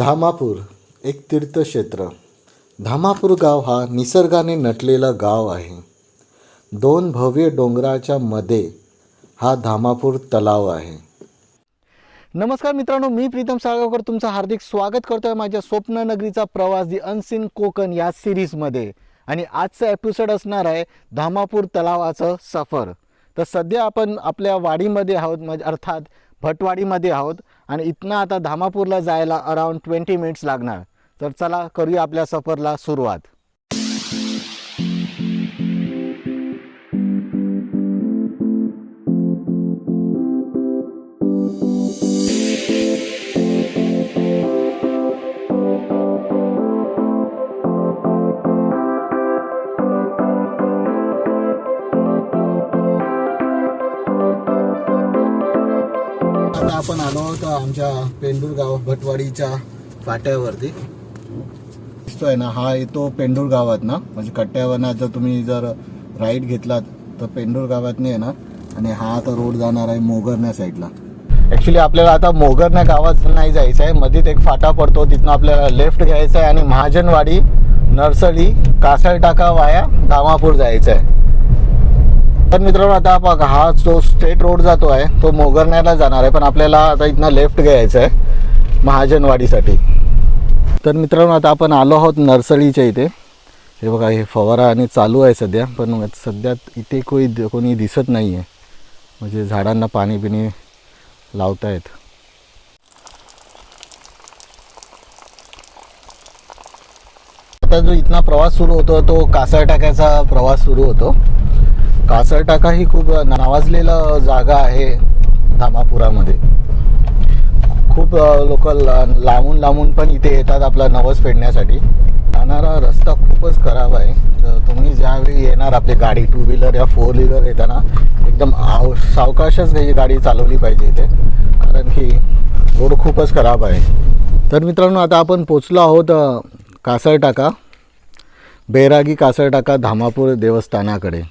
धामापूर एक तीर्थक्षेत्र. धामापूर गाव हा निसर्गाने नटलेला गाव आहे. दोन भव्य डोंगराच्या मध्ये हा धामापूर तलाव आहे. नमस्कार मित्रांनो मी प्रीतम साळगावकर. तुमचं हार्दिक स्वागत करतोय माझ्या स्वप्ननगरीचा प्रवास दी अनसिन कोकण या सिरीजमध्ये आणि आजचा एपिसोड असणार आहे धामापूर तलावाचं सफर. तर सध्या आपण आपल्या वाडीमध्ये आहोत म्हणजे अर्थात भटवाडीमध्ये आहोत. आणि इथनं आता धामापूरला जायला अराउंड ट्वेंटी मिनिट्स लागणार. तर चला करूया आपल्या सफरला सुरुवात. आता आपण आलो होतो आमच्या पेंडूर गाव भटवाडीच्या फाट्यावरती. दिसतोय ना हा येतो पेंडूर गावात ना. म्हणजे कट्ट्यावरनं जर तुम्ही जर राईट घेतलात तर पेंडूर गावात आहे ना. आणि हा आता रोड जाणार आहे मोगरण्या साईडला ॲक्च्युली आपल्याला आता मोगरण्या गावात नाही जायचं आहे मध्येच एक फाटा पडतो तिथनं आपल्याला लेफ्ट घ्यायचा आहे आणि महाजनवाडी नर्सरी कासळटाका वाया धामापूर जायचं आहे. तर मित्रांनो आता बघा हा जो स्ट्रेट रोड जातो आहे तो मोगरण्याला जाणार आहे. पण आपल्याला आता इथनं लेफ्ट घ्यायचं आहे महाजनवाडीसाठी. तर मित्रांनो आता आपण आलो आहोत नर्सरीच्या इथे. हे बघा हे फवारा आणि चालू आहे सध्या पण सध्या इथे कोणी कोणी दिसत नाही आहे म्हणजे झाडांना पाणी बिणी लावतायत. आता जो इथला प्रवास सुरू होतो तो कासळ टाक्याचा प्रवास सुरू होतो. कासरटाका ही खूप नावाजलेलं जागा आहे धामापुरामध्ये. खूप लोक लांबून लांबून पण इथे येतात आपला नवस फेडण्यासाठी. जाणारा रस्ता खूपच खराब आहे. तर तुम्ही ज्यावेळी येणार आपली गाडी टू व्हीलर या फोर व्हीलर येताना एकदम आव सावकाशच ही गाडी चालवली पाहिजे इथे. कारण की रोड खूपच खराब आहे. तर मित्रांनो आता आपण पोचलो आहोत कासरटाका बैरागी कासरटाका धामापूर देवस्थानाकडे.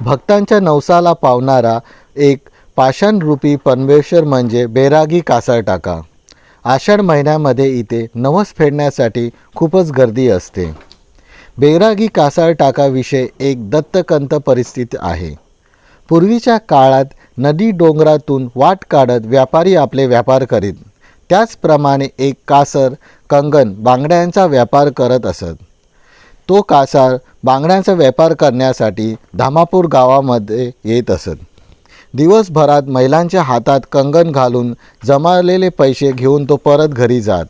भक्तांच्या नवसाला पावणारा एक पाषाणरूपी परमेश्वर म्हणजे बैरागी कासार टाका. आषाढ महिन्यामध्ये इथे नवस फेडण्यासाठी खूपच गर्दी असते. बैरागी कासार टाकाविषयी एक दत्तकंत परिस्थिती आहे. पूर्वीच्या काळात नदी डोंगरातून वाट काढत व्यापारी आपले व्यापार करीत त्याचप्रमाणे एक कासर कंगन बांगड्यांचा व्यापार करत असत. तो कासार बांगड्यांचा व्यापार करण्यासाठी धामापूर गावामध्ये येत असत. दिवसभरात महिलांच्या हातात कंगन घालून जमावलेले पैसे घेऊन तो परत घरी जात.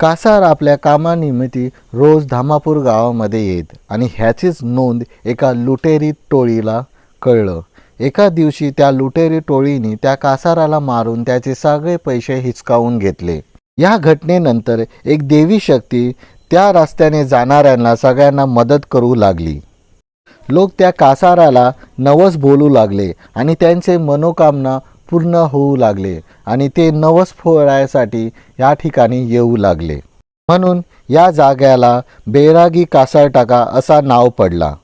कासार आपल्या कामानिमित्ती रोज धामापूर गावामध्ये येत आणि ह्याचीच नोंद एका लुटेरी टोळीला कळलं. एका दिवशी त्या लुटेरी टोळीने त्या कासाराला मारून त्याचे सगळे पैसे हिचकावून घेतले. या घटनेनंतर एक देवी शक्ती त्या रस्त्याने जाणाऱ्यांना सगळ्यांना मदत करू लागली. लोक त्या कासाराला नवस बोलू लागले आणि त्यांचे मनोकामना पूर्ण होऊ लागले आणि ते नवस फोडायसाठी या ठिकाणी येऊ लागले. म्हणून या जाग्याला बैरागी कासार टाका असा नाव पडला.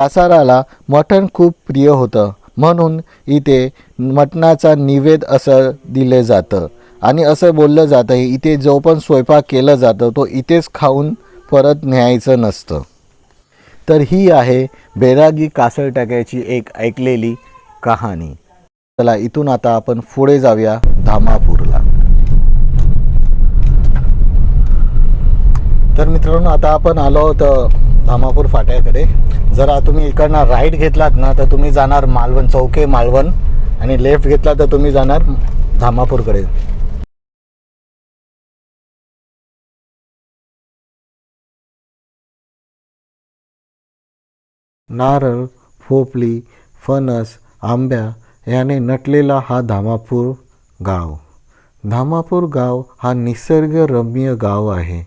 कासाराला मटण खूप प्रिय होतं. म्हणून इथे मटणाचा निवेद असं दिले जातं. आणि असं बोललं जातं इथे जो पण स्वयंपाक केलं जातं तो इथेच खाऊन परत न्यायचं नसतं. तर ही आहे बैरागी कासळ टाक्याची एक ऐकलेली कहाणी. चला इथून आता आपण पुढे जाऊया धामापूरला. तर मित्रांनो आता आपण आलो आहोत धामापूर फाट्याकडे. जरा तुम्ही इकडनं राईट घेतलात ना तर तुम्ही जाणार मालवण चौके मालवण आणि लेफ्ट घेतला तर तुम्ही जाणार धामापूरकडे. नारळ पोपली फणस आंब्या याने नटलेला हा धामापूर गाव. धामापूर गाव हा निसर्गरम्य गाव आहे.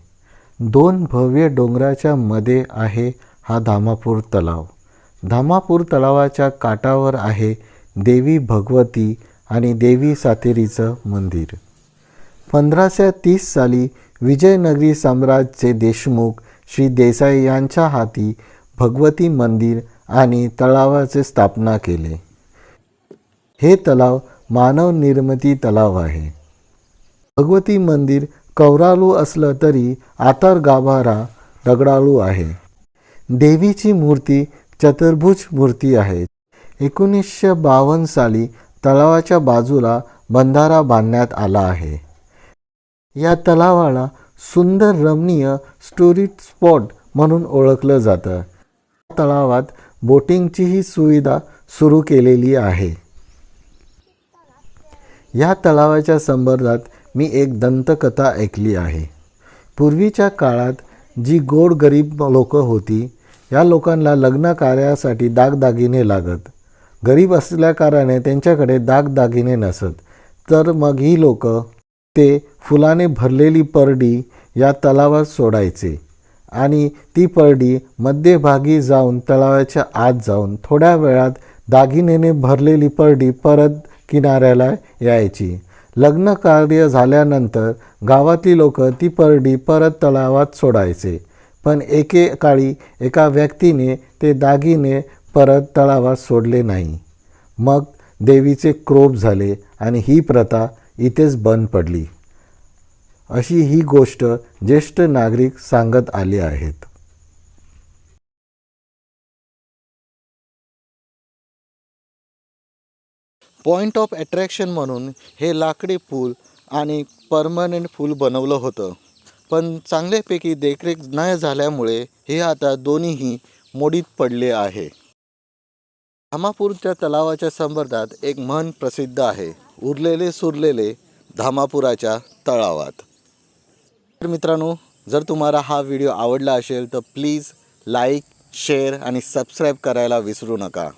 दोन भव्य डोंगराच्या मध्ये आहे हा धामापूर तलाव. धामापूर तलावाच्या काठावर आहे देवी भगवती आणि देवी सातेरीचं मंदिर. पंधराशे तीस साली विजयनगरी साम्राज्यचे देशमुख श्री देसाई यांच्या हाती भगवती मंदिर आणि तलावाचे स्थापना केले. हे तलाव मानव निर्मिती तलाव आहे. भगवती मंदिर कौरालू असलं तरी आतार गाभारा दगडाळू आहे. देवीची मूर्ती चतुर्भुज मूर्ती आहे. एकोणीसशे बावन्न साली तलावाच्या बाजूला बंधारा बांधण्यात आला आहे. या तलावाला सुंदर रमणीय स्टोरी स्पॉट म्हणून ओळखलं जातं. तलावात बोटिंगचीही सुविधा सुरू केलेली आहे. या तलावाच्या संबंधात मी एक दंतकथा ऐकली आहे. पूर्वीच्या काळात जी गोड गरीब लोक होती या लोकांना लग्न कार्यासाठी दागदागिने लागत. गरीब असल्याकारणाने त्यांच्याकडे दागदागिने नसत. तर मग ही लोक ते फुलाने भरलेली परडी या तलावात सोडायचे. आणि ती परडी मध्यभागी जाऊन तलावाच्या आत जाऊन थोड्या वेळात दागिनेने भरलेली परडी परत किनाऱ्याला यायची. लग्न कार्य झाल्यानंतर गावातली लोक ती परडी परत तलावात सोडायचे. पण एकेकाळी एका व्यक्तीने ते दागिने परत तळावात सोडले नाही. मग देवीचे क्रोप झाले आणि ही प्रथा इथेच बंद पडली. अशी ही गोष्ट ज्येष्ठ नागरिक सांगत आले आहेत. पॉईंट ऑफ अट्रॅक्शन म्हणून हे लाकडी पूल आणि परमनंट पूल बनवलं होतं. पण चांगल्यापैकी देखरेख न झाल्यामुळे हे आता दोन्हीही मोडीत पडले आहे. धामापूरच्या तलावाच्या संबंधात एक म्हण प्रसिद्ध आहे. उरलेले सुरलेले धामापुराच्या तळावात. तर मित्रांनो जर तुम्हाला हा व्हिडिओ आवडला असेल तर प्लीज लाईक शेअर आणि सबस्क्राईब करायला विसरू नका.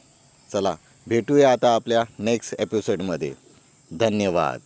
चला भेटूया आता आपल्या नेक्स्ट एपिसोडमध्ये धन्यवाद.